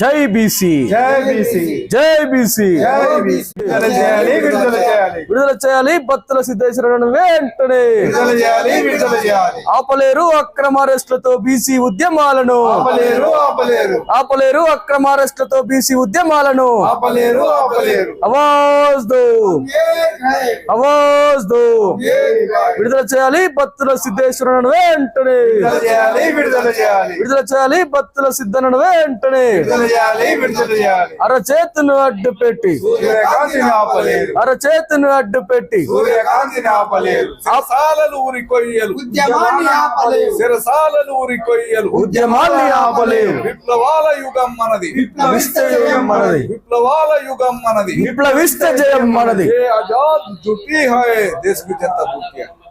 జై బీసీ. జై బీసీ. జై బీసీ. విడుదల చేయాలి విడుదల చేయాలి. విడుదల చేయాలి భక్తుల సిద్ధేశ్వరులను వెంటనే. విడుదల చేయాలి విడుదల చేయాలి. ఆపలేరు అక్రమ అరెస్టులతో బీసీ ఉద్యమాలను. ఆపలేరు ఆపలేరు. ఆపలేరు అక్రమ అరెస్టులతో బీసీ ఉద్యమాలను. ఆపలేరు ఆపలేరు. అవాజ్ దో అవాజ్ దో విడుదల చేయాలి భక్తుల సిద్ధేశ్వరులను వెంటనే. విడుదల చేయాలి విడుదల చేయాలి. విడుదల చేయాలి భక్తుల సిద్ధనను వెంటనే. చేయాలి విడుదల చేయాలి. అరచేతులు అడ్డు పెట్టి. సూర్యకాంతిని ఆపలేరు అరచేతులు అడ్డు పెట్టి. సూర్యకాంతిని ఆపలేరు శిరసాలలు ఊరి కొయ్యలు. ఉద్యమాన్ని ఆపలేరు. శిరసాలలు ఊరి కొయ్యలు. ఉద్యమాన్ని ఆపలేరు. విప్లవాల యుగం మనది. విప్లవిస్తే జయం మనది. విప్లవాల యుగం మనది. విప్లవిస్తే జయం మనది. జుట్టి హై దేశ్ జనతా జుట్టి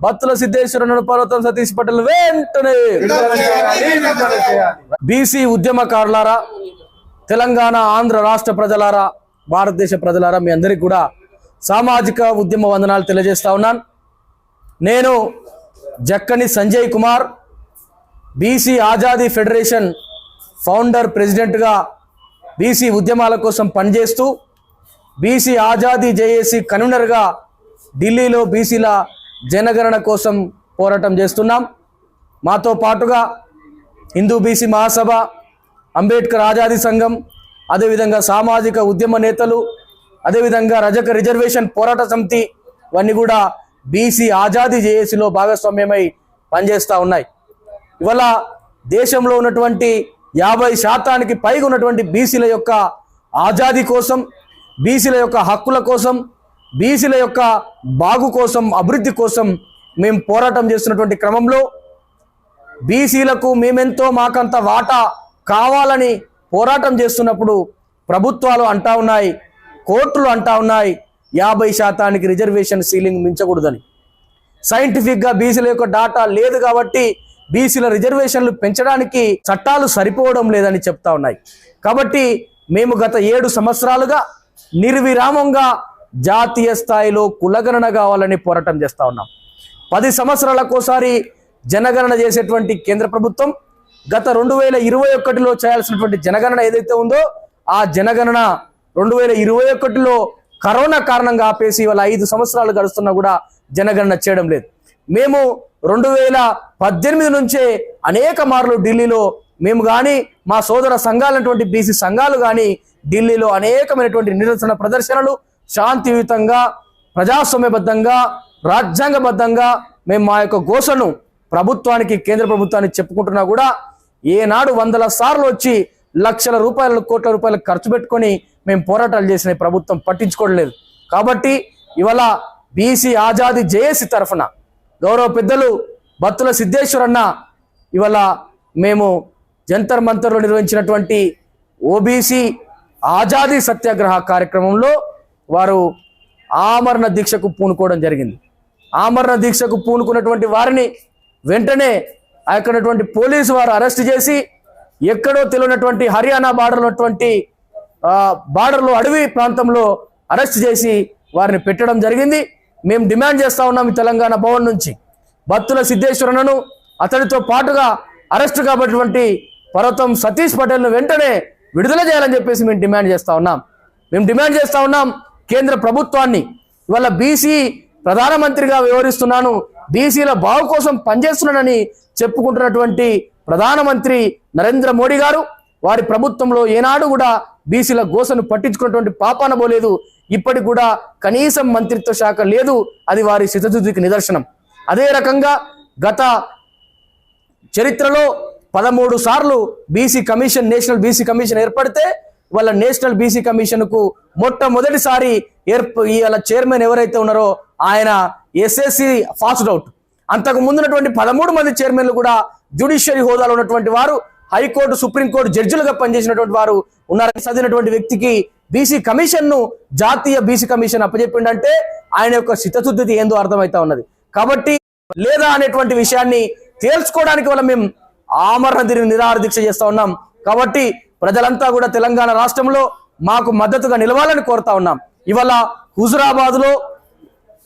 బత్తుల సిద్ధేశ్వరన్న పర్వతం సతీష్ పటేల్ వెంటనే బీసీ ఉద్యమకారులారా తెలంగాణ ఆంధ్ర రాష్ట్ర ప్రజలారా భారతదేశ ప్రజలారా మీ అందరికీ కూడా సామాజిక ఉద్యమ వందనాలు తెలియజేస్తా ఉన్నాను. నేను Jakkani Sanjay Kumar BC Azadi federation founder ప్రెసిడెంట్గా బీసీ ఉద్యమాల కోసం పనిచేస్తూ బీసీ ఆజాదీ జేఏసీ కన్వీనర్గా ఢిల్లీలో బీసీల జనగణన కోసం పోరాటం చేస్తున్నాం. మాతో పాటుగా హిందూ బీసీ మహాసభ అంబేద్కర్ ఆజాదీ సంఘం అదేవిధంగా సామాజిక ఉద్యమ నేతలు అదేవిధంగా రజక రిజర్వేషన్ పోరాట సమితి ఇవన్నీ కూడా బీసీ ఆజాదీ జేఏసీలో భాగస్వామ్యమై పనిచేస్తూ ఉన్నాయి. ఇవాళ దేశంలో ఉన్నటువంటి యాభై శాతానికి పైగా ఉన్నటువంటి బీసీల యొక్క ఆజాదీ కోసం బీసీల యొక్క హక్కుల కోసం బీసీల యొక్క బాగు కోసం అభివృద్ధి కోసం మేము పోరాటం చేస్తున్నటువంటి క్రమంలో బీసీలకు మేమెంతో మాకంత వాటా కావాలని పోరాటం చేస్తున్నప్పుడు ప్రభుత్వాలు అంటా ఉన్నాయి కోర్టులు అంటా ఉన్నాయి యాభై శాతానికి రిజర్వేషన్ సీలింగ్ మించకూడదని. సైంటిఫిక్గా బీసీల యొక్క డాటా లేదు కాబట్టి బీసీల రిజర్వేషన్లు పెంచడానికి చట్టాలు సరిపోవడం లేదని చెప్తా ఉన్నాయి. కాబట్టి మేము గత ఏడు సంవత్సరాలుగా నిర్విరామంగా జాతీయ స్థాయిలో కులగణన కావాలని పోరాటం చేస్తూ ఉన్నాం. పది సంవత్సరాలకోసారి జనగణన చేసేటువంటి కేంద్ర ప్రభుత్వం గత రెండు వేల ఇరవై ఒకటిలో చేయాల్సినటువంటి జనగణన ఏదైతే ఉందో ఆ జనగణన రెండు వేల ఇరవై ఒకటిలో కరోనా కారణంగా ఆపేసి ఇవాళ ఐదు సంవత్సరాలు గడుస్తున్నా కూడా జనగణన చేయడం లేదు. మేము రెండు వేల పద్దెనిమిది నుంచే అనేక మార్లు ఢిల్లీలో మేము కానీ మా సోదర సంఘాలైనటువంటి బీసీ సంఘాలు కానీ ఢిల్లీలో అనేకమైనటువంటి నిరసన ప్రదర్శనలు శాంతియుతంగా ప్రజాస్వామ్యబద్ధంగా రాజ్యాంగబద్ధంగా మేము మా యొక్క ఘోషను ప్రభుత్వానికి కేంద్ర ప్రభుత్వానికి చెప్పుకుంటున్నా కూడా ఏనాడు వందల సార్లు వచ్చి లక్షల రూపాయల కోట్ల రూపాయలు ఖర్చు పెట్టుకొని మేము పోరాటాలు చేసిన ప్రభుత్వం పట్టించుకోవడం లేదు. కాబట్టి ఇవాళ బీసీ ఆజాదీ జేఏసీ తరఫున గౌరవ పెద్దలు బత్తుల సిద్ధేశ్వరన్న ఇవాళ మేము జంతర్ మంతర్లో నిర్వహించినటువంటి ఓబీసీ ఆజాదీ సత్యాగ్రహ కార్యక్రమంలో వారు ఆమరణ దీక్షకు పూనుకోవడం జరిగింది. ఆమరణ దీక్షకు పూనుకున్నటువంటి వారిని వెంటనే అక్కడటువంటి పోలీసు వారు అరెస్ట్ చేసి ఎక్కడో తెలియనటువంటి హర్యానా బార్డర్ ఉన్నటువంటి బార్డర్లో అడవి ప్రాంతంలో అరెస్ట్ చేసి వారిని పెట్టడం జరిగింది. మేము డిమాండ్ చేస్తూ ఉన్నాం ఈ తెలంగాణ భవన్ నుంచి. భత్తుల సిద్ధేశ్వరనను అతడితో పాటుగా అరెస్ట్ కాబట్టినటువంటి పర్వతం సతీష్ పటేల్ను వెంటనే విడుదల చేయాలని చెప్పేసి మేము డిమాండ్ చేస్తూ ఉన్నాం. మేము డిమాండ్ చేస్తూ ఉన్నాం కేంద్ర ప్రభుత్వాన్ని. ఇవాళ బీసీ ప్రధానమంత్రిగా వివరిస్తున్నాను బీసీల బాగు కోసం పనిచేస్తున్నానని చెప్పుకుంటున్నటువంటి ప్రధానమంత్రి నరేంద్ర మోడీ గారు వారి ప్రభుత్వంలో ఏనాడు కూడా బీసీల గోసను పట్టించుకున్నటువంటి పాపాన పోలేదు ఇప్పటికి కూడా కనీసం మంత్రిత్వ శాఖ లేదు. అది వారి శితశుద్ధికి నిదర్శనం. అదే రకంగా గత చరిత్రలో పదమూడు సార్లు BC commission national BC commission ఏర్పడితే వాళ్ళ నేషనల్ బీసీ కమిషన్కు మొట్టమొదటిసారి ఏర్ప ఇవాళ చైర్మన్ ఎవరైతే ఉన్నారో ఆయన ఎస్ఎస్సి ఫాస్ట్ అవుట్. అంతకు ముందున్నటువంటి పదమూడు మంది చైర్మన్లు కూడా జ్యుడిషియరీ హోదాలో ఉన్నటువంటి వారు హైకోర్టు సుప్రీంకోర్టు జడ్జిలుగా పనిచేసినటువంటి వారు ఉన్నారని చదివినటువంటి వ్యక్తికి బీసీ కమిషన్ను జాతీయ బీసీ కమిషన్ అప్పచెప్పిండంటే ఆయన యొక్క చిత్తశుద్ధి ఏందో అర్థమవుతా ఉన్నది. కాబట్టి లేదా అనేటువంటి విషయాన్ని తేల్చుకోవడానికి వల్ల మేము ఆమరణ దీనిని నిరాహార దీక్ష చేస్తా ఉన్నాం. కాబట్టి ప్రజలంతా కూడా తెలంగాణ రాష్ట్రంలో మాకు మద్దతుగా నిలవాలని కోరుతా ఉన్నాం. ఇవాళ హుజురాబాద్లో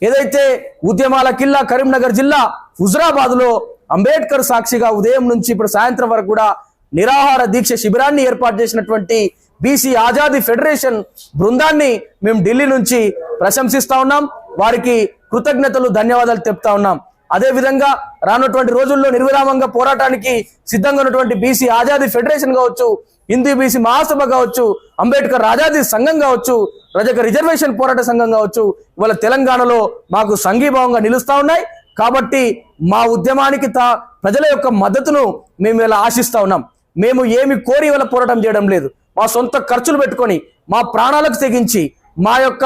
ఏదైతే ఉద్యమాల కిల్లా కరీంనగర్ జిల్లా హుజురాబాద్లో అంబేద్కర్ సాక్షిగా ఉదయం నుంచి ఇప్పుడు సాయంత్రం వరకు కూడా నిరాహార దీక్ష శిబిరాన్ని ఏర్పాటు చేసినటువంటి బీసీ ఆజాదీ ఫెడరేషన్ బృందాన్ని మేము ఢిల్లీ నుంచి ప్రశంసిస్తా ఉన్నాం. వారికి కృతజ్ఞతలు ధన్యవాదాలు చెప్తా ఉన్నాం. అదే విధంగా రానున్నటువంటి రోజుల్లో నిర్విరామంగా పోరాటానికి సిద్ధంగా ఉన్నటువంటి బీసీ ఆజాదీ ఫెడరేషన్ కావచ్చు హిందీ బీసీ మహాసభ కావచ్చు అంబేద్కర్ ఆజాదీ సంఘం కావచ్చు రజక రిజర్వేషన్ పోరాట సంఘం కావచ్చు ఇవాళ తెలంగాణలో మాకు సంఘీభావంగా నిలుస్తా ఉన్నాయి. కాబట్టి మా ఉద్యమానికి తా ప్రజల యొక్క మద్దతును మేము ఇలా ఆశిస్తా ఉన్నాం. మేము ఏమి కోరి ఇవాళ పోరాటం చేయడం లేదు. మా సొంత ఖర్చులు పెట్టుకొని మా ప్రాణాలకు తెగించి మా యొక్క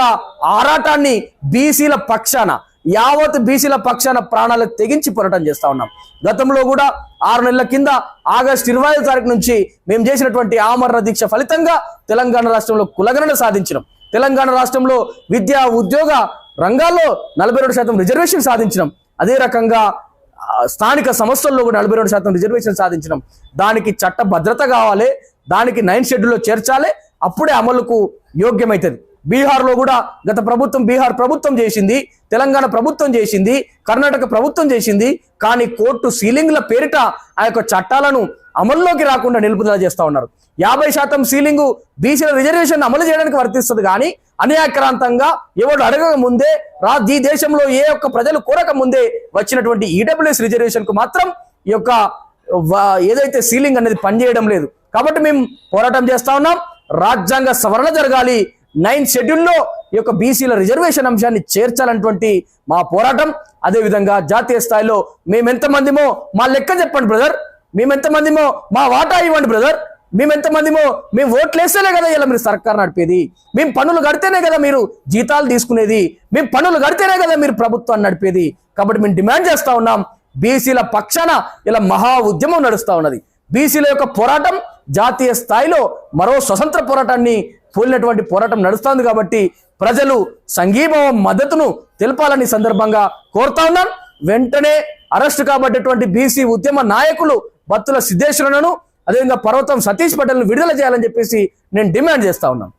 ఆరాటాన్ని బీసీల పక్షాన యావత్ బీసీల పక్షాన ప్రాణాలు తెగించి పోరాటం చేస్తా ఉన్నాం. గతంలో కూడా ఆరు నెలల కింద ఆగస్టు ఇరవై ఐదు తారీఖు నుంచి మేము చేసినటువంటి ఆమరణ దీక్ష ఫలితంగా తెలంగాణ రాష్ట్రంలో కులగణన సాధించినాం. తెలంగాణ రాష్ట్రంలో విద్యా ఉద్యోగ రంగాల్లో నలభై రెండు శాతం రిజర్వేషన్ సాధించినాం. అదే రకంగా స్థానిక సంస్థల్లో కూడా నలభై రెండు శాతం రిజర్వేషన్ సాధించడం దానికి చట్ట భద్రత కావాలి దానికి నైన్ షెడ్యూల్లో చేర్చాలి అప్పుడే అమలుకు యోగ్యమవుతుంది బీహార్లో కూడా గత ప్రభుత్వం బీహార్ ప్రభుత్వం చేసింది తెలంగాణ ప్రభుత్వం చేసింది కర్ణాటక ప్రభుత్వం చేసింది కానీ కోర్టు సీలింగ్ల పేరిట ఆ యొక్క చట్టాలను అమల్లోకి రాకుండా నిలుపుదల చేస్తా ఉన్నారు. యాభై శాతం సీలింగ్ బీసీల రిజర్వేషన్ అమలు చేయడానికి వర్తిస్తుంది కానీ అన్యాక్రాంతంగా ఎవడు అడగక ముందే రా ఈ దేశంలో ఏ ఒక్క ప్రజలు కోరక ముందే వచ్చినటువంటి ఈడబ్ల్యూఎస్ రిజర్వేషన్కు మాత్రం ఈ యొక్క ఏదైతే సీలింగ్ అనేది పనిచేయడం లేదు. కాబట్టి మేము పోరాటం చేస్తా ఉన్నాం. రాజ్యాంగ సవరణ జరగాలి. నైన్ షెడ్యూల్లో ఈ యొక్క బీసీల రిజర్వేషన్ అంశాన్ని చేర్చాలన్నటువంటి మా పోరాటం. అదేవిధంగా జాతీయ స్థాయిలో మేమెంతమందిమో మా లెక్క చెప్పండి బ్రదర్. మేమెంతమందిమో మా వాటా ఇవ్వండి బ్రదర్. మేమెంతమందిమో మేము ఓట్లు వేస్తేనే కదా ఇలా మీరు సర్కార్ నడిపేది. మేము పనులు కడితేనే కదా మీరు జీతాలు తీసుకునేది. మేము పనులు కడితేనే కదా మీరు ప్రభుత్వాన్ని నడిపేది. కాబట్టి మేము డిమాండ్ చేస్తా ఉన్నాం. బీసీల పక్షాన ఇలా మహా ఉద్యమం నడుస్తూ ఉన్నది. బీసీల యొక్క పోరాటం జాతీయ స్థాయిలో మరో స్వతంత్ర పోరాటాన్ని పోలినటువంటి పోరాటం నడుస్తోంది కాబట్టి ప్రజలు సంఘీభావం మద్దతును తెలపాలని సందర్భంగా కోరుతా ఉన్నాం. వెంటనే అరెస్టు కాబట్టేటువంటి బీసీ ఉద్యమ నాయకులు బత్తుల సిద్ధేశ్వరులను అదేవిధంగా పర్వతం సతీష్ పటేల్ను విడుదల చేయాలని చెప్పేసి నేను డిమాండ్ చేస్తా ఉన్నాను